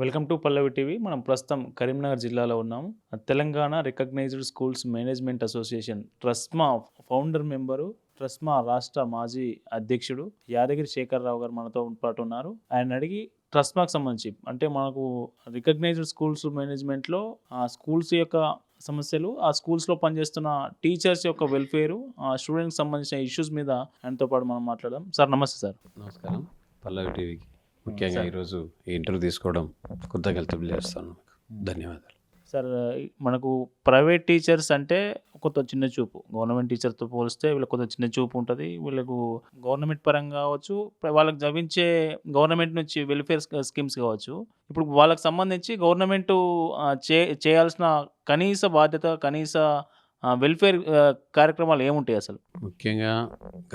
Welcome to Pallavi TV. మనం ప్రస్తుతం కరీంనగర్ జిల్లాలో ఉన్నాం. Telangana recognised schools management association TRSMA founder member TRSMA రాష్ట్ర మాజీ అధ్యక్షుడు యాదగిరి శేఖరరావు గారు మనతో పాటు ఉన్నారు. ఆయన అడిగి ట్రస్మాకు సంబంధించి అంటే మనకు రికగ్నైజ్డ్ స్కూల్స్ మేనేజ్మెంట్లో ఆ స్కూల్స్ యొక్క సమస్యలు ఆ స్కూల్స్లో పనిచేస్తున్న టీచర్స్ యొక్క వెల్ఫేరు ఆ స్టూడెంట్కి సంబంధించిన ఇష్యూస్ మీద ఆయనతో పాటు మనం మాట్లాడదాం. సార్ నమస్తే సార్. నమస్కారం. పల్లవి టీవీకి ముఖ్యంగా. ఈరోజు ఈ ఇంటర్వ్యూ తీసుకోవడం కృతజ్ఞతలు చేస్తాను ధన్యవాదాలు. సార్ మనకు ప్రైవేట్ టీచర్స్ అంటే కొంత చిన్న చూపు. గవర్నమెంట్ టీచర్తో పోలిస్తే వీళ్ళకి కొంత చిన్న చూపు ఉంటుంది. వీళ్ళకు గవర్నమెంట్ పరంగా కావచ్చు వాళ్ళకి లభించే గవర్నమెంట్ నుంచి వెల్ఫేర్ స్కీమ్స్ కావచ్చు. ఇప్పుడు వాళ్ళకి సంబంధించి గవర్నమెంట్ చే చేయాల్సిన కనీస బాధ్యత కనీస వెల్ఫేర్ కార్యక్రమాలు ఏముంటాయి అసలు? ముఖ్యంగా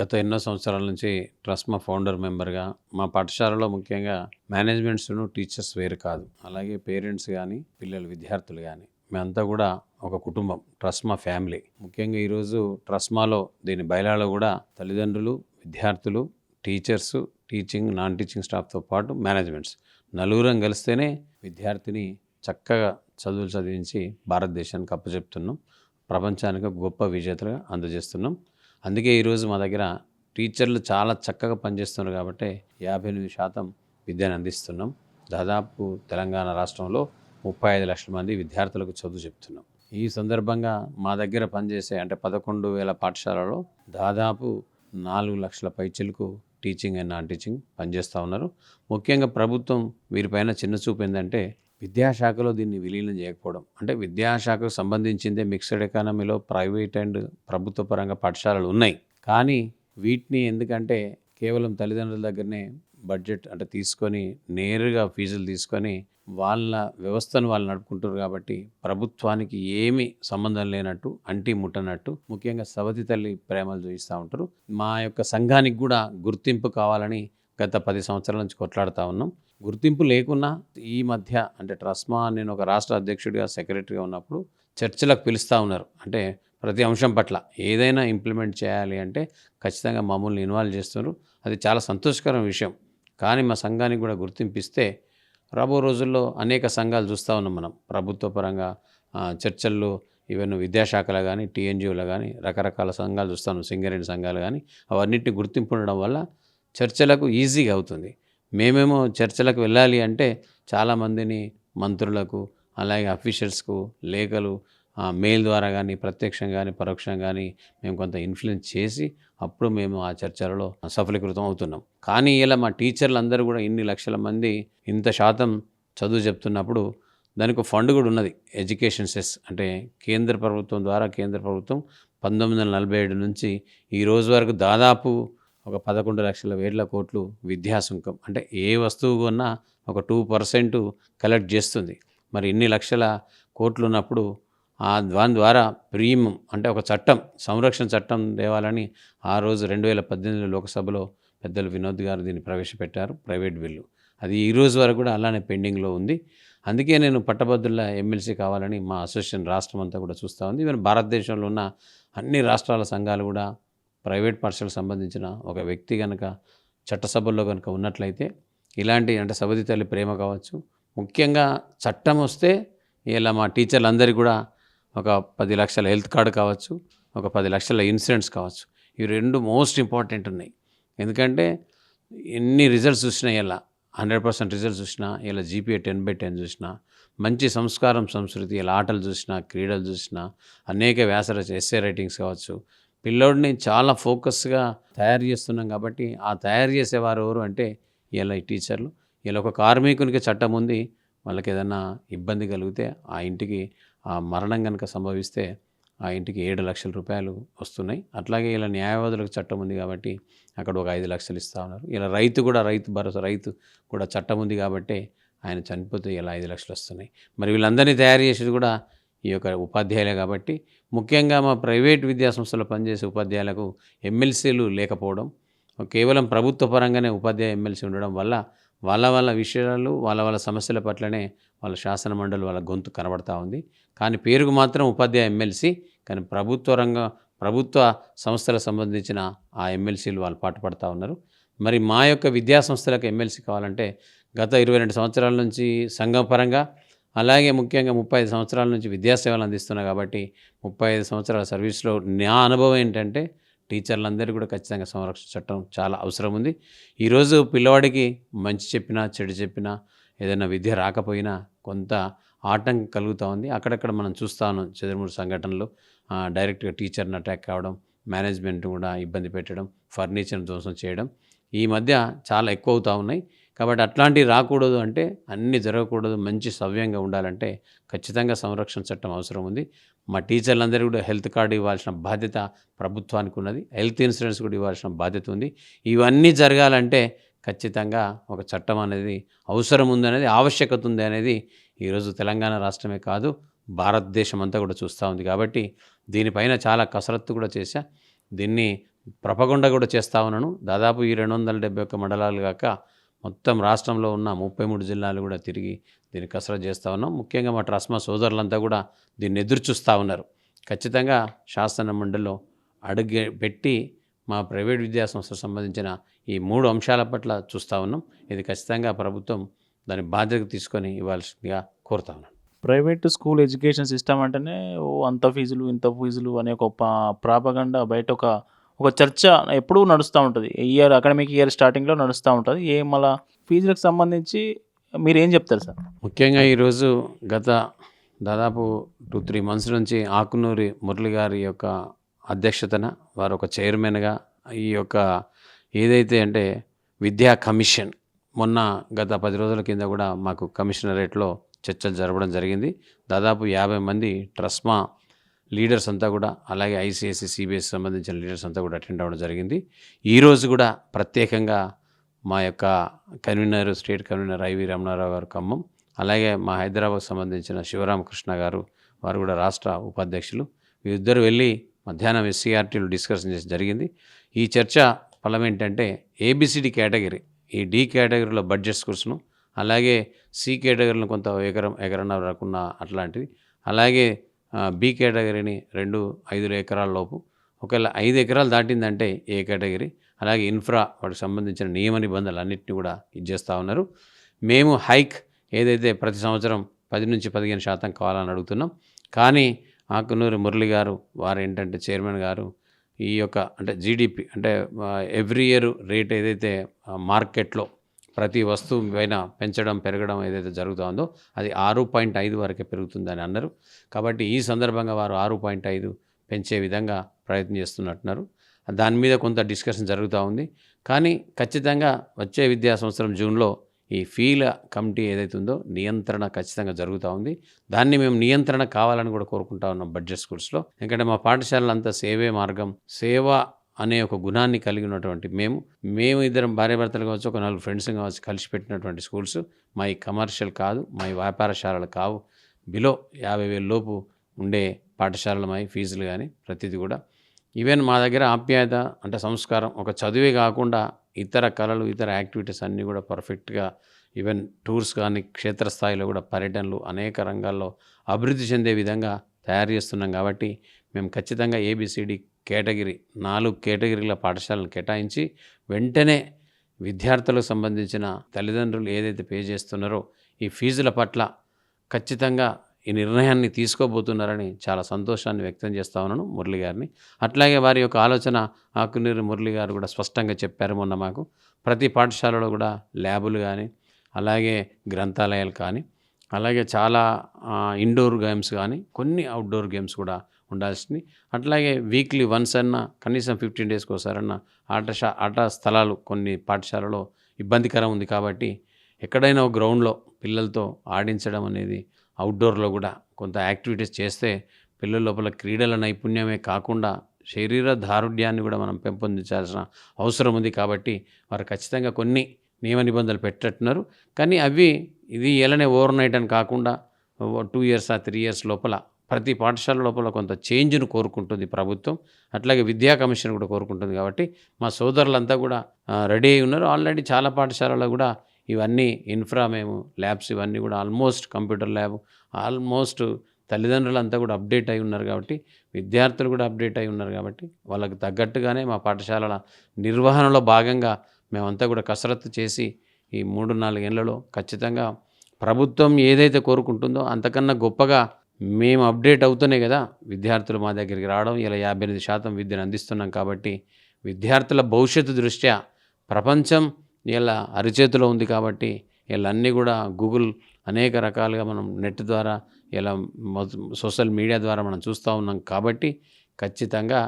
గత ఎన్నో సంవత్సరాల నుంచి ట్రస్మా ఫౌండర్ మెంబర్గా మా పాఠశాలలో ముఖ్యంగా మేనేజ్మెంట్స్ను టీచర్స్ వేరు కాదు. అలాగే పేరెంట్స్ కానీ పిల్లలు విద్యార్థులు కానీ మేమంతా కూడా ఒక కుటుంబం ట్రస్మా ఫ్యామిలీ. ముఖ్యంగా ఈరోజు ట్రస్మాలో దీని బయలాలో కూడా తల్లిదండ్రులు విద్యార్థులు టీచర్స్ టీచింగ్ నాన్ టీచింగ్ స్టాఫ్తో పాటు మేనేజ్మెంట్స్ నలుగురం కలిస్తేనే విద్యార్థిని చక్కగా చదువులు చదివించి భారతదేశానికి అప్పచెప్తున్నాం. ప్రపంచానికి గొప్ప విజేతలుగా అందజేస్తున్నాం. అందుకే ఈరోజు మా దగ్గర టీచర్లు చాలా చక్కగా పనిచేస్తున్నారు కాబట్టి యాభై ఎనిమిది శాతం విద్యను అందిస్తున్నాం. దాదాపు తెలంగాణ రాష్ట్రంలో ముప్పై ఐదు లక్షల మంది విద్యార్థులకు చదువు చెప్తున్నాం. ఈ సందర్భంగా మా దగ్గర పనిచేసే అంటే పదకొండు వేల పాఠశాలలో దాదాపు నాలుగు లక్షల పైచలకు టీచింగ్ అండ్ నాన్ టీచింగ్ పనిచేస్తూ ఉన్నారు. ముఖ్యంగా ప్రభుత్వం వీరిపైన చిన్న చూపు ఏంటంటే విద్యాశాఖలో దీన్ని విలీనం చేయకపోవడం. అంటే విద్యాశాఖకు సంబంధించిందే మిక్స్డ్ ఎకానమీలో ప్రైవేట్ అండ్ ప్రభుత్వ పరంగా పాఠశాలలు ఉన్నాయి. కానీ వీటిని ఎందుకంటే కేవలం తల్లిదండ్రుల దగ్గరనే బడ్జెట్ అంటే తీసుకొని నేరుగా ఫీజులు తీసుకొని వాళ్ళ వ్యవస్థను వాళ్ళు నడుపుకుంటారు కాబట్టి ప్రభుత్వానికి ఏమీ సంబంధం లేనట్టు అంటి ముట్టనట్టు ముఖ్యంగా సవతి తల్లి ప్రేమలు చూపిస్తూ ఉంటారు. మా యొక్క సంఘానికి కూడా గుర్తింపు కావాలని గత పది సంవత్సరాల నుంచి కొట్లాడుతూ ఉన్నాం. గుర్తింపు లేకున్నా ఈ మధ్య అంటే ట్రస్మా నేను ఒక రాష్ట్ర అధ్యక్షుడిగా సెక్రటరీగా ఉన్నప్పుడు చర్చలకు పిలుస్తూ ఉన్నారు. అంటే ప్రతి అంశం పట్ల ఏదైనా ఇంప్లిమెంట్ చేయాలి అంటే ఖచ్చితంగా మమ్మల్ని ఇన్వాల్వ్ చేస్తున్నారు అది చాలా సంతోషకరం విషయం. కానీ మా సంఘానికి కూడా గుర్తింపిస్తే రాబో రోజుల్లో అనేక సంఘాలు చూస్తూ ఉన్నాం మనం. ప్రభుత్వ పరంగా చర్చల్లో ఈవెన్ విద్యాశాఖలో కానీ టీఎన్జిఓలో కానీ రకరకాల సంఘాలు చూస్తాను సింగరేణి సంఘాలు కానీ అవన్నింటినీ గుర్తింపు ఉండడం వల్ల చర్చలకు ఈజీగా అవుతుంది. మేమేమో చర్చలకు వెళ్ళాలి అంటే చాలామందిని మంత్రులకు అలాగే అఫీషియల్స్కు లేఖలు మెయిల్ ద్వారా కానీ ప్రత్యక్షంగా కానీ పరోక్షంగా కానీ మేము కొంత ఇన్ఫ్లుయెన్స్ చేసి అప్పుడు మేము ఆ చర్చలలో సఫలీకృతం అవుతున్నాం. కానీ ఇలా మా టీచర్లు అందరూ కూడా ఇన్ని లక్షల మంది ఇంత శాతం చదువు చెప్తున్నప్పుడు దానికి ఫండ్ కూడా ఉన్నది. ఎడ్యుకేషన్ సెస్ అంటే కేంద్ర ప్రభుత్వం ద్వారా కేంద్ర ప్రభుత్వం పంతొమ్మిది వందల నలభై ఏడు నుంచి ఈ రోజు వరకు దాదాపు ఒక పదకొండు లక్షల వేల కోట్లు విద్యాసుంకం అంటే ఏ వస్తువు కొన్నా ఒక టూ పర్సెంట్ కలెక్ట్ చేస్తుంది. మరి ఇన్ని లక్షల కోట్లు ఉన్నప్పుడు ఆ దాని ద్వారా ప్రీమియం అంటే ఒక చట్టం సంరక్షణ చట్టం తేవాలని ఆ రోజు రెండు వేల పద్దెనిమిది లోక్సభలో పెద్దలు వినోద్ గారు దీన్ని ప్రవేశపెట్టారు ప్రైవేట్ బిల్లు. అది ఈ రోజు వరకు కూడా అలానే పెండింగ్లో ఉంది. అందుకే నేను పట్టభద్రుల ఎమ్మెల్సీ కావాలని మా అసోసియేషన్ రాష్ట్రం అంతా కూడా చూస్తూ ఉంది. ఈవెన్ భారతదేశంలో ఉన్న అన్ని రాష్ట్రాల సంఘాలు కూడా ప్రైవేట్ పాఠశాలకు సంబంధించిన ఒక వ్యక్తి కనుక చట్టసభల్లో కనుక ఉన్నట్లయితే ఇలాంటి అంటే సబది తల్లి ప్రేమ కావచ్చు. ముఖ్యంగా చట్టం వస్తే ఇలా మా టీచర్లందరికీ కూడా ఒక పది లక్షల హెల్త్ కార్డు కావచ్చు ఒక పది లక్షల ఇన్సూరెన్స్ కావచ్చు. ఇవి రెండు మోస్ట్ ఇంపార్టెంట్ ఉన్నాయి. ఎందుకంటే ఎన్ని రిజల్ట్స్ చూసినా ఇలా హండ్రెడ్ పర్సెంట్ రిజల్ట్స్ చూసినా ఇలా జీపీఏ టెన్ బై టెన్ చూసినా మంచి సంస్కారం సంస్కృతి ఇలా ఆటలు చూసినా క్రీడలు చూసినా అనేక వ్యాసర ఎస్ఏ రైటింగ్స్ కావచ్చు పిల్లోడిని చాలా ఫోకస్గా తయారు చేస్తున్నాం కాబట్టి ఆ తయారు చేసేవారు ఎవరు అంటే ఇలా ఈ టీచర్లు. ఇలా ఒక కార్మికునికి చట్టం ఉంది. వాళ్ళకి ఏదైనా ఇబ్బంది కలిగితే ఆ ఇంటికి ఆ మరణం కనుక సంభవిస్తే ఆ ఇంటికి ఏడు లక్షల రూపాయలు వస్తున్నాయి. అట్లాగే ఇలా న్యాయవాదులకు చట్టం ఉంది కాబట్టి అక్కడ ఒక ఐదు లక్షలు ఇస్తూ ఉన్నారు. ఇలా రైతు కూడా రైతు భరోసా రైతు కూడా చట్టం ఉంది కాబట్టి ఆయన చనిపోతే ఇలా ఐదు లక్షలు వస్తున్నాయి. మరి వీళ్ళందరినీ తయారు చేసేది కూడా ఈ యొక్క ఉపాధ్యాయులే కాబట్టి ముఖ్యంగా మా ప్రైవేట్ విద్యాసంస్థలో పనిచేసే ఉపాధ్యాయులకు ఎమ్మెల్సీలు లేకపోవడం కేవలం ప్రభుత్వ పరంగానే ఉపాధ్యాయ ఎమ్మెల్సీ ఉండడం వల్ల వాళ్ళ వాళ్ళ విషయాలు వాళ్ళ వాళ్ళ సమస్యల పట్లనే వాళ్ళ శాసన మండలి వాళ్ళ గొంతు కనబడతా ఉంది. కానీ పేరుకు మాత్రం ఉపాధ్యాయ ఎమ్మెల్సీ కానీ ప్రభుత్వ రంగ ప్రభుత్వ సంస్థలకు సంబంధించిన ఆ ఎమ్మెల్సీలు వాళ్ళు పాటుపడతా ఉన్నారు. మరి మా యొక్క విద్యాసంస్థలకు ఎమ్మెల్సీ కావాలంటే గత ఇరవై రెండు సంవత్సరాల నుంచి సంఘం పరంగా అలాగే ముఖ్యంగా ముప్పై ఐదు సంవత్సరాల నుంచి విద్యాసేవలు అందిస్తున్నా కాబట్టి ముప్పై ఐదు సంవత్సరాల సర్వీస్లో నా అనుభవం ఏంటంటే టీచర్లందరూ కూడా ఖచ్చితంగా సంరక్షణ చట్టం చాలా అవసరం ఉంది. ఈరోజు పిల్లవాడికి మంచి చెప్పినా చెడు చెప్పినా ఏదైనా విద్య రాకపోయినా కొంత ఆటంకం కలుగుతూ ఉంది. అక్కడక్కడ మనం చూస్తా ఉన్నాం చెదురుమూడు సంఘటనలు డైరెక్ట్గా టీచర్ని అటాక్ కావడం మేనేజ్మెంట్ కూడా ఇబ్బంది పెట్టడం ఫర్నిచర్ ధ్వంసం చేయడం. ఈ మధ్య చాలా ఎక్కువ అవుతూ ఉన్నాయి. కాబట్టి అట్లాంటివి రాకూడదు అంటే అన్నీ జరగకూడదు. మంచి సవ్యంగా ఉండాలంటే ఖచ్చితంగా సంరక్షణ చట్టం అవసరం ఉంది. మా టీచర్లందరూ కూడా హెల్త్ కార్డు ఇవ్వాల్సిన బాధ్యత ప్రభుత్వానికి ఉన్నది. హెల్త్ ఇన్సూరెన్స్ కూడా ఇవ్వాల్సిన బాధ్యత ఉంది. ఇవన్నీ జరగాలంటే ఖచ్చితంగా ఒక చట్టం అనేది అవసరం ఉంది అనేది ఆవశ్యకత ఉంది అనేది ఈరోజు తెలంగాణ రాష్ట్రమే కాదు భారతదేశం అంతా కూడా చూస్తూ ఉంది. కాబట్టి దీనిపైన చాలా కసరత్తు కూడా చేశా. దీన్ని ప్రపగొండ కూడా చేస్తా ఉన్నాను. దాదాపు ఈ రెండు వందల డెబ్బై ఒక్క మండలాలు కాక మొత్తం రాష్ట్రంలో ఉన్న ముప్పై మూడు జిల్లాలు కూడా తిరిగి దీన్ని కసరత్ చేస్తూ ఉన్నాం. ముఖ్యంగా మా ట్రస్మా సోదరులంతా కూడా దీన్ని ఎదురు చూస్తూ ఉన్నారు. ఖచ్చితంగా శాసన మండలిలో అడుగు పెట్టి మా ప్రైవేట్ విద్యా సంస్థకు సంబంధించిన ఈ మూడు అంశాల పట్ల చూస్తూ ఉన్నాం. ఇది ఖచ్చితంగా ప్రభుత్వం దాని బాధ్యత తీసుకొని ఇవ్వాల్సిందిగా కోరుతా ఉన్నాను. ప్రైవేట్ స్కూల్ ఎడ్యుకేషన్ సిస్టమ్ అంటేనే ఓ అంత ఫీజులు ఇంత ఫీజులు అనే ఒక ప్రాపగండ బయట ఒక ఒక చర్చ ఎప్పుడూ నడుస్తూ ఉంటుంది. ఇయర్ అకాడమిక్ ఇయర్ స్టార్టింగ్లో నడుస్తూ ఉంటుంది. ఏ మళ్ళా ఫీజులకు సంబంధించి మీరు ఏం చెప్తారు సార్? ముఖ్యంగా ఈరోజు గత దాదాపు టూ త్రీ మంత్స్ నుంచి ఆకునూరి మురళి గారి యొక్క అధ్యక్షతన వారు ఒక చైర్మన్గా ఈ యొక్క ఏదైతే అంటే విద్యా కమిషన్ మొన్న గత పది రోజుల కింద కూడా మాకు కమిషనరేట్లో చర్చలు జరపడం జరిగింది. దాదాపు యాభై మంది ట్రస్మా లీడర్స్ అంతా కూడా అలాగే ఐసిఐసి సిబిఎస్ సంబంధించిన లీడర్స్ అంతా కూడా అటెండ్ అవ్వడం జరిగింది. ఈరోజు కూడా ప్రత్యేకంగా మా యొక్క convener state convener IV Ramana Rao గారు ఖమ్మం అలాగే మా హైదరాబాద్ సంబంధించిన శివరామకృష్ణ గారు వారు కూడా రాష్ట్ర ఉపాధ్యక్షులు. వీరిద్దరు వెళ్ళి మధ్యాహ్నం ఎస్సీఆర్టీలు డిస్కషన్ చేసి జరిగింది. ఈ చర్చ ఫలం ఏంటంటే A B C D category ఈ డి కేటగిరీలో బడ్జెట్ స్కూల్స్ను అలాగే సి కేటగిరీలో కొంత ఎకరం ఎకరన్నర రాకుండా అట్లాంటివి అలాగే బి కేటగిరీని రెండు ఐదు ఎకరాల లోపు. ఒకవేళ ఐదు ఎకరాలు దాటిందంటే ఏ కేటగిరీ అలాగే ఇన్ఫ్రా వాటికి సంబంధించిన నియమ నిబంధనలు అన్నింటినీ కూడా ఇచ్చేస్తూ ఉన్నారు. మేము హైక్ ఏదైతే ప్రతి సంవత్సరం పది నుంచి పదిహేను శాతం కావాలని అడుగుతున్నాం కానీ ఆకునూరు మురళి గారు వారు ఏంటంటే చైర్మన్ గారు ఈ యొక్క అంటే జీడిపి అంటే ఎవ్రీ ఇయర్ రేట్ ఏదైతే మార్కెట్లో ప్రతి వస్తువు పైన పెంచడం పెరగడం ఏదైతే జరుగుతుందో అది ఆరు పాయింట్ ఐదు వరకే పెరుగుతుందని అన్నారు. కాబట్టి ఈ సందర్భంగా వారు ఆరు పాయింట్ ఐదు పెంచే విధంగా ప్రయత్నం చేస్తున్నట్టున్నారు. దాని మీద కొంత డిస్కషన్ జరుగుతూ ఉంది. కానీ ఖచ్చితంగా వచ్చే విద్యా సంవత్సరం జూన్లో ఈ ఫీల కమిటీ ఏదైతే ఉందో నియంత్రణ ఖచ్చితంగా జరుగుతూ ఉంది. దాన్ని మేము నియంత్రణ కావాలని కూడా కోరుకుంటా ఉన్నాం బడ్జెట్ స్కూల్స్లో. ఎందుకంటే మా పాఠశాలలంతా సేవే మార్గం సేవ అనే ఒక గుణాన్ని కలిగి ఉన్నటువంటి మేము మేము ఇద్దరం భార్యాభర్తలు కావచ్చు ఒక నాలుగు ఫ్రెండ్స్ కావచ్చు కలిసి పెట్టినటువంటి స్కూల్స్ మా కమర్షియల్ కాదు మా వ్యాపారశాలలు కావు. బిలో యాభై వేల లోపు ఉండే పాఠశాలలు మై ఫీజులు కానీ ప్రతిదీ కూడా. ఈవెన్ మా దగ్గర ఆప్యాయత అంటే సంస్కారం ఒక చదువే కాకుండా ఇతర కళలు ఇతర యాక్టివిటీస్ అన్నీ కూడా పర్ఫెక్ట్గా ఈవెన్ టూర్స్ కానీ క్షేత్రస్థాయిలో కూడా పర్యటనలు అనేక రంగాల్లో అభివృద్ధి చెందే విధంగా తయారు చేస్తున్నాం కాబట్టి మేము ఖచ్చితంగా ఏబిసిడి కేటగిరీ నాలుగు కేటగిరీల పాఠశాలను కేటాయించి వెంటనే విద్యార్థులకు సంబంధించిన తల్లిదండ్రులు ఏదైతే పే చేస్తున్నారో ఈ ఫీజుల పట్ల ఖచ్చితంగా ఈ నిర్ణయాన్ని తీసుకోబోతున్నారని చాలా సంతోషాన్ని వ్యక్తం చేస్తా ఉన్నాను మురళి గారిని. అట్లాగే వారి యొక్క ఆలోచన ఆకునీరు మురళి గారు కూడా స్పష్టంగా చెప్పారు మొన్న మాకు. ప్రతి పాఠశాలలో కూడా ల్యాబులు కానీ అలాగే గ్రంథాలయాలు కానీ అలాగే చాలా ఇండోర్ గేమ్స్ కానీ కొన్ని అవుట్డోర్ గేమ్స్ కూడా ఉండాల్సింది. అట్లాగే వీక్లీ వన్స్ అన్న కనీసం ఫిఫ్టీన్ డేస్కి ఒకసారన్న ఆట ఆట స్థలాలు కొన్ని పాఠశాలలో ఇబ్బందికరం ఉంది కాబట్టి ఎక్కడైనా ఒక గ్రౌండ్లో పిల్లలతో ఆడించడం అనేది అవుట్డోర్లో కూడా కొంత యాక్టివిటీస్ చేస్తే పిల్లల లోపల క్రీడల నైపుణ్యమే కాకుండా శరీర దారుఢ్యాన్ని కూడా మనం పెంపొందించాల్సిన అవసరం ఉంది కాబట్టి వారు ఖచ్చితంగా కొన్ని నియమ నిబంధనలు పెట్టట్టున్నారు. కానీ అవి ఇది ఎలానే ఓవర్ నైట్ అని కాకుండా టూ ఇయర్స్ ఆ త్రీ ఇయర్స్ లోపల ప్రతి పాఠశాల లోపల కొంత చేంజ్ను కోరుకుంటుంది ప్రభుత్వం. అట్లాగే విద్యా కమిషన్ కూడా కోరుకుంటుంది కాబట్టి మా సోదరులంతా కూడా రెడీ అయి ఉన్నారు. ఆల్రెడీ చాలా పాఠశాలలో కూడా ఇవన్నీ ఇన్ఫ్రా మేము ల్యాబ్స్ ఇవన్నీ కూడా ఆల్మోస్ట్ కంప్యూటర్ ల్యాబ్ ఆల్మోస్ట్ తల్లిదండ్రులంతా కూడా అప్డేట్ అయి ఉన్నారు కాబట్టి విద్యార్థులు కూడా అప్డేట్ అయి ఉన్నారు కాబట్టి వాళ్ళకి తగ్గట్టుగానే మా పాఠశాలల నిర్వహణలో భాగంగా మేమంతా కూడా కసరత్తు చేసి ఈ మూడు నాలుగేళ్ళలో ఖచ్చితంగా ప్రభుత్వం ఏదైతే కోరుకుంటుందో అంతకన్నా గొప్పగా మేము అప్డేట్ అవుతూనే కదా విద్యార్థులు మా దగ్గరికి రావడం ఇలా యాభై ఎనిమిది శాతం విద్యను అందిస్తున్నాం కాబట్టి విద్యార్థుల భవిష్యత్తు దృష్ట్యా ప్రపంచం ఇలా అరిచేతిలో ఉంది కాబట్టి వీళ్ళన్నీ కూడా గూగుల్ అనేక రకాలుగా మనం నెట్ ద్వారా ఇలా సోషల్ మీడియా ద్వారా మనం చూస్తూ ఉన్నాం కాబట్టి ఖచ్చితంగా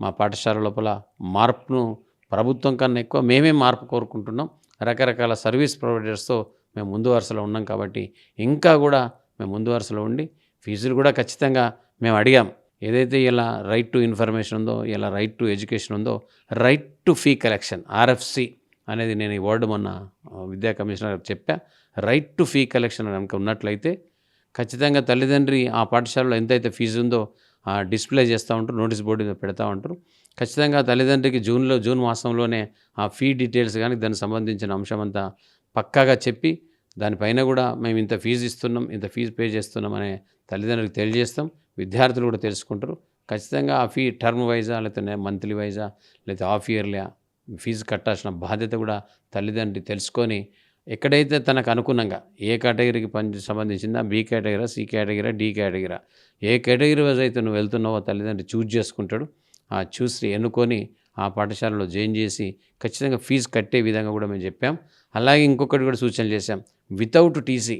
మా పాఠశాల లోపల మార్పును ప్రభుత్వం కన్నా ఎక్కువ మేమే మార్పు కోరుకుంటున్నాం. రకరకాల సర్వీస్ ప్రొవైడర్స్తో మేము ముందు వరుసలో ఉన్నాం కాబట్టి ఇంకా కూడా మేము ముందు వరుసలో ఉండి ఫీజులు కూడా ఖచ్చితంగా మేము అడిగాం. ఏదైతే ఇలా రైట్ టు ఇన్ఫర్మేషన్ ఉందో ఇలా రైట్ టు ఎడ్యుకేషన్ ఉందో right to fee collection RFC అనేది నేను ఈ వర్డ్ మొన్న విద్యా కమిషనర్ చెప్పా. రైట్ టు ఫీ కలెక్షన్ కనుక ఉన్నట్లయితే ఖచ్చితంగా తల్లిదండ్రి ఆ పాఠశాలలో ఎంతైతే ఫీజు ఉందో ఆ డిస్ప్లే చేస్తూ ఉంటారు నోటీస్ బోర్డు మీద పెడతా ఉంటారు. ఖచ్చితంగా తల్లిదండ్రికి జూన్లో జూన్ మాసంలోనే ఆ ఫీ డీటెయిల్స్ కానీ దానికి సంబంధించిన అంశం అంతా పక్కాగా చెప్పి దానిపైన కూడా మేము ఇంత ఫీజు ఇస్తున్నాం ఇంత ఫీజు పే చేస్తున్నాం అనే తల్లిదండ్రులకు తెలియజేస్తాం. విద్యార్థులు కూడా తెలుసుకుంటారు. ఖచ్చితంగా ఆ ఫీ టర్మ్ వైజా లేకపోతే మంత్లీ వైజా లేకపోతే హాఫ్ ఇయర్లీ ఫీజు కట్టాల్సిన బాధ్యత కూడా తల్లిదండ్రి తెలుసుకొని ఎక్కడైతే తనకు అనుగుణంగా ఏ కేటగిరీకి పని సంబంధించిందా బి కేటగిరా సి కేటగిరా డి కేటగిరా ఏ కేటగిరీ వైజ్ అయితే నువ్వు వెళ్తున్నావో తల్లిదండ్రి చూజ్ చేసుకుంటాడు. ఆ చూసి ఎన్నుకొని ఆ పాఠశాలలో జాయిన్ చేసి ఖచ్చితంగా ఫీజు కట్టే విధంగా కూడా మేము చెప్పాం. అలాగే ఇంకొకటి కూడా సూచనలు చేశాం. వితౌట్ టీసీ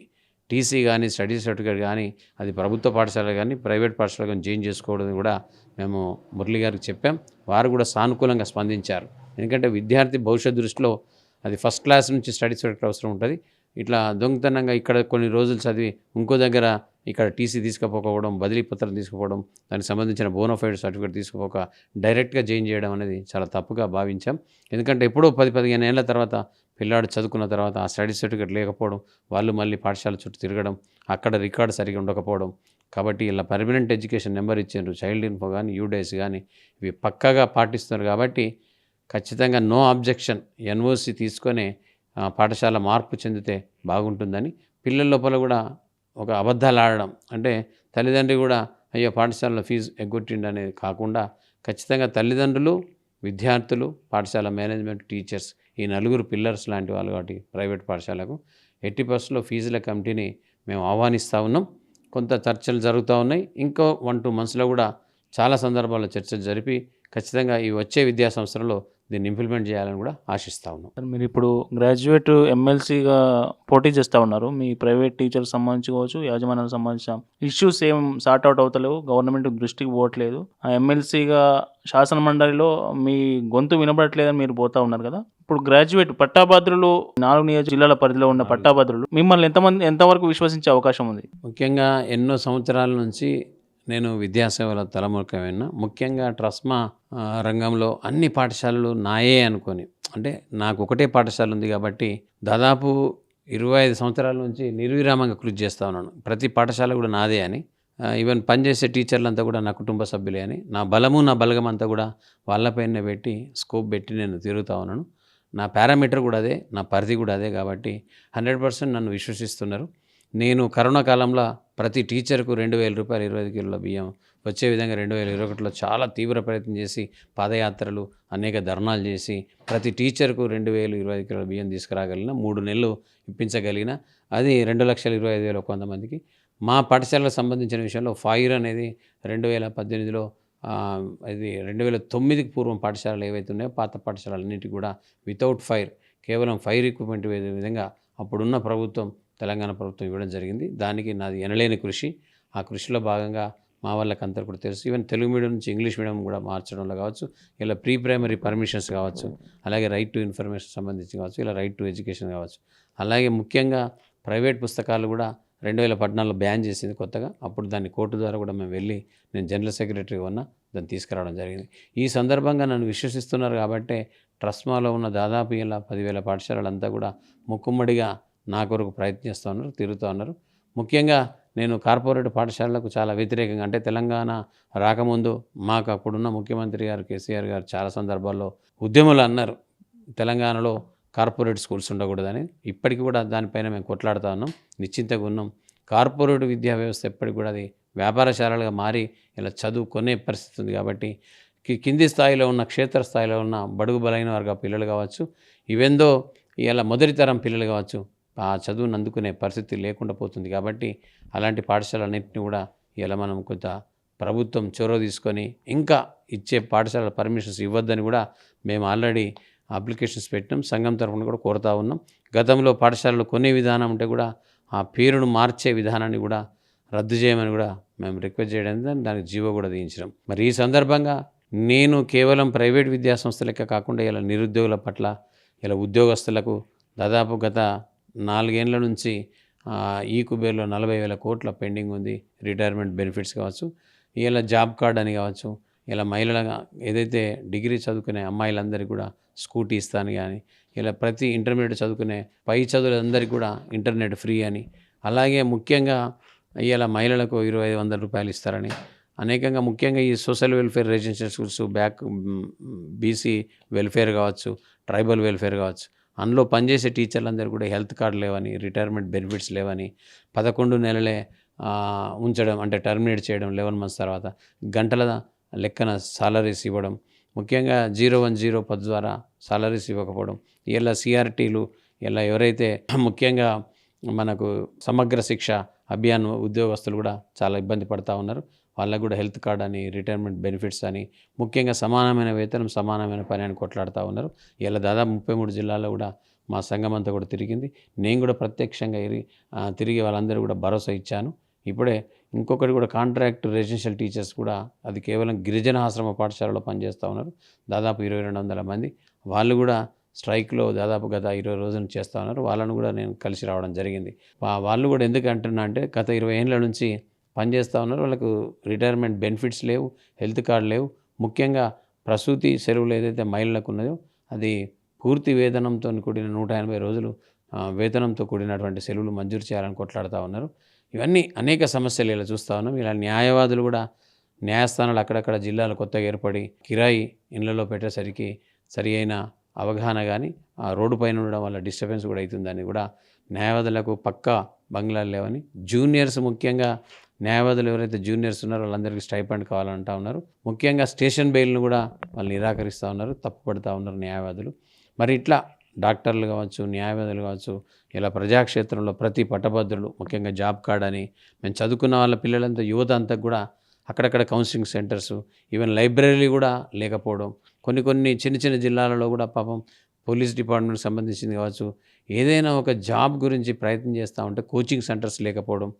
టీసీ కానీ స్టడీ సర్టిఫికేట్ కానీ అది ప్రభుత్వ పాఠశాల కానీ ప్రైవేట్ పాఠశాల కానీ జాయిన్ చేసుకోవడం కూడా మేము మురళి గారికి చెప్పాం. వారు కూడా సానుకూలంగా స్పందించారు. ఎందుకంటే విద్యార్థి భవిష్యత్ దృష్టిలో అది ఫస్ట్ క్లాస్ నుంచి స్టడీ సర్టిఫికేట్ అవసరం ఉంటుంది. ఇట్లా దొంగతనంగా ఇక్కడ కొన్ని రోజులు చదివి ఇంకో దగ్గర ఇక్కడ టీసీ తీసుకుపోకపోవడం బదిలీ పత్రం తీసుకుపోవడం దానికి సంబంధించిన బోనోఫైడ్ సర్టిఫికేట్ తీసుకుపోక డైరెక్ట్గా జాయిన్ చేయడం అనేది చాలా తప్పుగా భావించాం. ఎందుకంటే ఎప్పుడో పది పదిహేను ఏళ్ళ తర్వాత పిల్లాడు చదువుకున్న తర్వాత ఆ స్టడీ సర్టిఫికేట్ లేకపోవడం వాళ్ళు మళ్ళీ పాఠశాల చుట్టూ తిరగడం అక్కడ రికార్డు సరిగా ఉండకపోవడం. కాబట్టి ఇలా పర్మనెంట్ ఎడ్యుకేషన్ నెంబర్ ఇచ్చారు. చైల్డ్ ఇన్ఫో కానీ యూడేస్ కానీ ఇవి పక్కగా పాటిస్తున్నారు కాబట్టి ఖచ్చితంగా నో అబ్జెక్షన్ ఎన్ఓసి తీసుకొని పాఠశాల మార్పు చెందితే బాగుంటుందని పిల్లల లోపల కూడా ఒక అబద్ధాలు ఆడడం. అంటే తల్లిదండ్రి కూడా అయ్యో పాఠశాలలో ఫీజు ఎగ్గొట్టిండి అనేది కాకుండా ఖచ్చితంగా తల్లిదండ్రులు విద్యార్థులు పాఠశాల మేనేజ్మెంట్ టీచర్స్ ఈ నలుగురు పిల్లర్స్ లాంటి వాళ్ళు కాబట్టి ప్రైవేట్ పాఠశాలకు ఎట్టి బస్సులో ఫీజుల కమిటీని మేము ఆహ్వానిస్తూ ఉన్నాం. కొంత చర్చలు జరుగుతూ ఉన్నాయి. ఇంకో వన్ టూ మంత్స్లో కూడా చాలా సందర్భాల్లో చర్చలు జరిపి ఖచ్చితంగా ఈ వచ్చే విద్యా సంవత్సరంలో దీన్ని ఇంప్లిమెంట్ చేయాలని కూడా ఆశిస్తూ ఉన్నాం. మీరు ఇప్పుడు గ్రాడ్యుయేట్ ఎమ్మెల్సీగా పోటీ చేస్తూ ఉన్నారు. మీ ప్రైవేట్ టీచర్కి సంబంధించి కావచ్చు యాజమాన్యానికి సంబంధించిన ఇష్యూస్ ఏం సార్ట్ అవుట్ అవుతలేవు. గవర్నమెంట్ దృష్టికి పోవట్లేదు. ఆ ఎమ్మెల్సీగా శాసన మండలిలో మీ గొంతు వినబడట్లేదని మీరు పోతా ఉన్నారు కదా. ఇప్పుడు గ్రాడ్యుయేట్ పట్టాభద్రులు నాలుగు నియోజక జిల్లాల పరిధిలో ఉన్న పట్టాభద్రులు మిమ్మల్ని ఎంతమంది ఎంతవరకు విశ్వసించే అవకాశం ఉంది? ముఖ్యంగా ఎన్నో సంవత్సరాల నుంచి నేను విద్యాసేవల తలముఖమైన ముఖ్యంగా ట్రస్మా రంగంలో అన్ని పాఠశాలలు నాయే అనుకొని అంటే నాకు ఒకటే పాఠశాల ఉంది కాబట్టి దాదాపు ఇరవై ఐదు సంవత్సరాల నుంచి నిర్విరామంగా కృషి చేస్తూ ఉన్నాను. ప్రతి పాఠశాల కూడా నాదే అని ఈవెన్ పనిచేసే టీచర్లంతా కూడా నా కుటుంబ సభ్యులే అని నా బలము నా బలగం అంతా కూడా వాళ్ళపైన పెట్టి స్కోప్ పెట్టి నేను తిరుగుతూ ఉన్నాను. నా పారామీటర్ కూడా అదే నా పరిధి కూడా అదే కాబట్టి హండ్రెడ్ పర్సెంట్ నన్ను విశ్వసిస్తున్నారు. నేను కరోనా కాలంలో ప్రతి టీచర్కు రెండు వేల రూపాయలు ఇరవై ఐదు కిలోల బియ్యం వచ్చే విధంగా రెండు వేల ఇరవై ఒకటిలో చాలా తీవ్ర ప్రయత్నం చేసి పాదయాత్రలు అనేక ధర్నాలు చేసి ప్రతి టీచర్కు రెండు వేలు ఇరవై ఐదు కిలోల బియ్యం తీసుకురాగలిగిన మూడు నెలలు ఇప్పించగలిగిన అది రెండు లక్షల ఇరవై ఐదు వేల కొంతమందికి. మా పాఠశాలకు సంబంధించిన విషయంలో ఫైర్ అనేది రెండు వేల పద్దెనిమిదిలో ఇది రెండు వేల తొమ్మిదికి పూర్వం పాఠశాలలు ఏవైతే ఉన్నాయో పాత పాఠశాలలన్నిటి కూడా వితౌట్ ఫైర్ కేవలం ఫైర్ ఎక్విప్మెంట్ వేసే విధంగా అప్పుడున్న ప్రభుత్వం తెలంగాణ ప్రభుత్వం ఇవ్వడం జరిగింది. దానికి నాది ఎనలేని కృషి. ఆ కృషిలో భాగంగా మా వాళ్ళకి అందరు కూడా తెలుసు. ఈవెన్ తెలుగు మీడియం నుంచి ఇంగ్లీష్ మీడియం కూడా మార్చడంలో కావచ్చు ఇలా ప్రీ ప్రైమరీ పర్మిషన్స్ కావచ్చు అలాగే రైట్ టు ఇన్ఫర్మేషన్ సంబంధించి కావచ్చు ఇలా రైట్ టు ఎడ్యుకేషన్ కావచ్చు. అలాగే ముఖ్యంగా ప్రైవేట్ పుస్తకాలు కూడా రెండు వేల పద్నాలుగులో బ్యాన్ చేసింది కొత్తగా. అప్పుడు దాన్ని కోర్టు ద్వారా కూడా మేము వెళ్ళి నేను జనరల్ సెక్రటరీ ఉన్న దాన్ని తీసుకురావడం జరిగింది. ఈ సందర్భంగా నన్ను విశ్వసిస్తున్నారు కాబట్టి ట్రస్మాలో ఉన్న దాదాపు ఇలా పదివేల పాఠశాలలంతా కూడా ముక్కుమ్మడిగా నా కొరకు ప్రయత్నిస్తూ ఉన్నారు తిరుగుతూ ఉన్నారు. ముఖ్యంగా నేను కార్పొరేట్ పాఠశాలలకు చాలా వ్యతిరేకంగా అంటే తెలంగాణ రాకముందు మాకు అప్పుడున్న ముఖ్యమంత్రి గారు కేసీఆర్ గారు చాలా సందర్భాల్లో ఉద్యములు అన్నారు. తెలంగాణలో కార్పొరేట్ స్కూల్స్ ఉండకూడదని ఇప్పటికీ కూడా దానిపైన మేము కొట్లాడుతూ ఉన్నాం నిశ్చింతగా ఉన్నాం. కార్పొరేట్ విద్యా వ్యవస్థ ఎప్పటికి కూడా అది వ్యాపారశాలలుగా మారి ఇలా చదువుకునే పరిస్థితి ఉంది కాబట్టి కింది స్థాయిలో ఉన్న క్షేత్ర స్థాయిలో ఉన్న బడుగు బలైన వర్గ పిల్లలు కావచ్చు ఇవెందో ఇలా మొదటి తరం పిల్లలు కావచ్చు ఆ చదువును అందుకునే పరిస్థితి లేకుండా పోతుంది. కాబట్టి అలాంటి పాఠశాలన్నింటినీ కూడా ఇలా మనం కొంత ప్రభుత్వం చొరవ తీసుకొని ఇంకా ఇచ్చే పాఠశాల పర్మిషన్స్ ఇవ్వద్దని కూడా మేము ఆల్రెడీ అప్లికేషన్స్ పెట్టినాం. సంఘం తరఫున కూడా కోరుతా ఉన్నాం. గతంలో పాఠశాలలు కొనే విధానం ఉంటే కూడా ఆ పేరును మార్చే విధానాన్ని కూడా రద్దు చేయమని కూడా మేము రిక్వెస్ట్ చేయడం దానికి జీవో కూడా దించడం మరి ఈ సందర్భంగా నేను కేవలం ప్రైవేట్ విద్యా కాకుండా ఇలా నిరుద్యోగుల పట్ల ఇలా ఉద్యోగస్తులకు దాదాపు గత నాలుగేళ్ళ నుంచి ఈ కుబేర్లో నలభై వేల కోట్ల పెండింగ్ ఉంది రిటైర్మెంట్ బెనిఫిట్స్ కావచ్చు ఇలా జాబ్ కార్డ్ అని కావచ్చు ఇలా మహిళల ఏదైతే డిగ్రీ చదువుకునే అమ్మాయిలందరికీ కూడా స్కూటీ ఇస్తాను కానీ ఇలా ప్రతి ఇంటర్మీడియట్ చదువుకునే పై చదువులందరికీ కూడా ఇంటర్నెట్ ఫ్రీ అని అలాగే ముఖ్యంగా ఇలా మహిళలకు ఇరవై ఐదు వందల రూపాయలు ఇస్తారని అనేకంగా ముఖ్యంగా ఈ social welfare residential schools back BC welfare కావచ్చు ట్రైబల్ వెల్ఫేర్ కావచ్చు అందులో పనిచేసే టీచర్లందరూ కూడా హెల్త్ కార్డు లేవని రిటైర్మెంట్ బెనిఫిట్స్ లేవని పదకొండు నెలలే ఉంచడం అంటే టర్మినేట్ చేయడం లెవెన్ మంత్స్ తర్వాత గంటల లెక్కన సాలరీస్ ఇవ్వడం. ముఖ్యంగా జీరో వన్ జీరో పద్ ద్వారా సాలరీస్ ఇవ్వకపోవడం. ఇలా సిఆర్టీలు ఇలా ఎవరైతే ముఖ్యంగా మనకు సమగ్ర శిక్ష అభియాన్ ఉద్యోగస్తులు కూడా చాలా ఇబ్బంది పడతా ఉన్నారు. వాళ్ళకు కూడా హెల్త్ కార్డ్ అని రిటైర్మెంట్ బెనిఫిట్స్ అని ముఖ్యంగా సమానమైన వేతనం సమానమైన పని అని కొట్లాడుతూ ఉన్నారు. ఇలా దాదాపు ముప్పై మూడు జిల్లాల్లో కూడా మా సంఘం అంతా కూడా తిరిగింది. నేను కూడా ప్రత్యక్షంగా తిరిగి వాళ్ళందరూ కూడా భరోసా ఇచ్చాను. ఇప్పుడే ఇంకొకటి కూడా కాంట్రాక్ట్ రెసిడెన్షియల్ టీచర్స్ కూడా అది కేవలం గిరిజన ఆశ్రమ పాఠశాలలో పనిచేస్తూ ఉన్నారు. దాదాపు ఇరవై రెండు వందల మంది. వాళ్ళు కూడా స్ట్రైక్లో దాదాపు గత ఇరవై రోజులు చేస్తూ ఉన్నారు. వాళ్ళను కూడా నేను కలిసి రావడం జరిగింది. వాళ్ళు కూడా ఎందుకు అంటున్నా అంటే గత ఇరవై ఏళ్ళ నుంచి పనిచేస్తూ ఉన్నారు. వాళ్ళకు రిటైర్మెంట్ బెనిఫిట్స్ లేవు హెల్త్ కార్డు లేవు. ముఖ్యంగా ప్రసూతి సెలవులు ఏదైతే మహిళలకు ఉన్నదో అది పూర్తి వేతనంతో కూడిన నూట ఎనభై రోజులు వేతనంతో కూడినటువంటి సెలవులు మంజూరు చేయాలని కొట్లాడుతూ ఉన్నారు. ఇవన్నీ అనేక సమస్యలు ఇలా చూస్తూ ఉన్నాం. ఇలా న్యాయవాదులు కూడా న్యాయస్థానాలు అక్కడక్కడ జిల్లాలు కొత్తగా ఏర్పడి కిరాయి ఇళ్ళలో పెట్టేసరికి సరి అయిన అవగాహన కానీ ఆ రోడ్డు పైన ఉండడం వల్ల డిస్టర్బెన్స్ కూడా అవుతుందని కూడా న్యాయవాదులకు పక్కా బంగ్లాలు లేవని జూనియర్స్ ముఖ్యంగా న్యాయవాదులు ఎవరైతే జూనియర్స్ ఉన్నారో వాళ్ళందరికీ స్టైఫండ్ కావాలంటా ఉన్నారు. ముఖ్యంగా స్టేషన్ బెయిల్ను కూడా వాళ్ళు నిరాకరిస్తూ ఉన్నారు తప్పుపడుతూ ఉన్నారు న్యాయవాదులు. మరి ఇట్లా డాక్టర్లు కావచ్చు న్యాయవాదులు కావచ్చు ఇలా ప్రజాక్షేత్రంలో ప్రతి పట్టభద్రులు ముఖ్యంగా జాబ్ కార్డ్ అని మేము చదువుకున్న వాళ్ళ పిల్లలంతా యువత అంతా కూడా అక్కడక్కడ కౌన్సిలింగ్ సెంటర్స్ ఈవెన్ లైబ్రరీ కూడా లేకపోవడం కొన్ని కొన్ని చిన్న చిన్న జిల్లాలలో కూడా పాపం పోలీస్ డిపార్ట్మెంట్ సంబంధించింది కావచ్చు. ఏదైనా ఒక జాబ్ గురించి ప్రయత్నం చేస్తూ ఉంటే కోచింగ్ సెంటర్స్ లేకపోవడం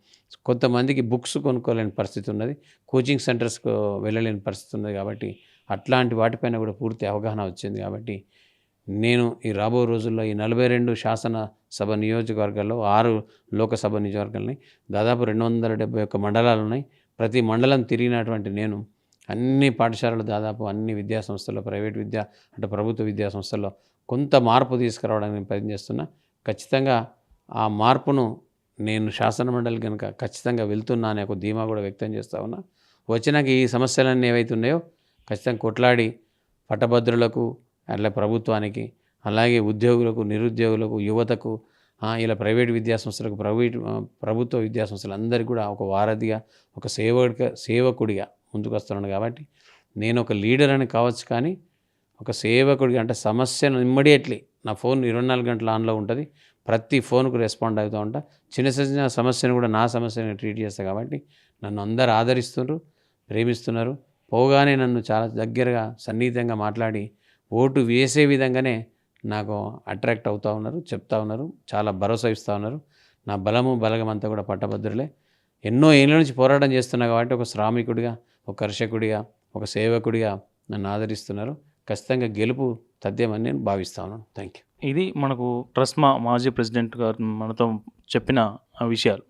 కొంతమందికి బుక్స్ కొనుక్కోలేని పరిస్థితి ఉన్నది కోచింగ్ సెంటర్స్కు వెళ్ళలేని పరిస్థితి ఉన్నది కాబట్టి అట్లాంటి వాటిపైన కూడా పూర్తి అవగాహన వచ్చింది కాబట్టి నేను ఈ రాబో రోజుల్లో ఈ నలభై రెండు శాసనసభ నియోజకవర్గాల్లో ఆరు లోకసభ నియోజకవర్గాలని దాదాపు రెండు వందల డెబ్బై ఒక్క మండలాలు ఉన్నాయి. ప్రతి మండలం తిరిగినటువంటి నేను అన్ని పాఠశాలలు దాదాపు అన్ని విద్యాసంస్థల్లో ప్రైవేట్ విద్యా అంటే ప్రభుత్వ విద్యాసంస్థల్లో కొంత మార్పు తీసుకురావడానికి నేను ప్రయత్నం చేస్తున్నా. ఖచ్చితంగా ఆ మార్పును నేను శాసన మండలి కనుక ఖచ్చితంగా వెళ్తున్నా అనే ఒక ధీమా కూడా వ్యక్తం చేస్తా ఉన్నా. వచ్చినాక ఈ సమస్యలన్నీ ఏవైతే ఉన్నాయో ఖచ్చితంగా కొట్లాడి పట్టభద్రులకు అట్లా ప్రభుత్వానికి అలాగే ఉద్యోగులకు నిరుద్యోగులకు యువతకు ఇలా ప్రైవేట్ విద్యాసంస్థలకు ప్రైవేట్ ప్రభుత్వ విద్యాసంస్థలందరికీ అందరికీ కూడా ఒక వారధిగా ఒక సేవక సేవకుడిగా ముందుకు వస్తున్నాను కాబట్టి నేను ఒక లీడర్ అని కావచ్చు కానీ ఒక సేవకుడిగా అంటే సమస్యను ఇమ్మీడియట్లీ నా ఫోన్ ఇరవై నాలుగు గంటల ఆన్లో ఉంటుంది. ప్రతి ఫోన్కు రెస్పాండ్ అవుతూ ఉంటా. చిన్న చిన్న సమస్యను కూడా నా సమస్యను ట్రీట్ చేస్తా కాబట్టి నన్ను అందరు ఆదరిస్తున్నారు ప్రేమిస్తున్నారు. పోగానే నన్ను చాలా దగ్గరగా సన్నిహితంగా మాట్లాడి ఓటు వేసే విధంగానే నాకు అట్రాక్ట్ అవుతూ ఉన్నారు చెప్తా ఉన్నారు చాలా భరోసా ఇస్తూ ఉన్నారు. నా బలము బలగం అంతా కూడా పట్టభద్రులే. ఎన్నో ఏళ్ళ నుంచి పోరాటం చేస్తున్నా కాబట్టి ఒక శ్రామికుడిగా ఒక కర్షకుడిగా ఒక సేవకుడిగా నన్ను ఆదరిస్తున్నారు. ఖచ్చితంగా గెలుపు తథ్యమని నేను భావిస్తాను థ్యాంక్ యూ ఇది మనకు ట్రస్మా మాజీ ప్రెసిడెంట్ గారు మనతో చెప్పిన ఆ విషయాలు.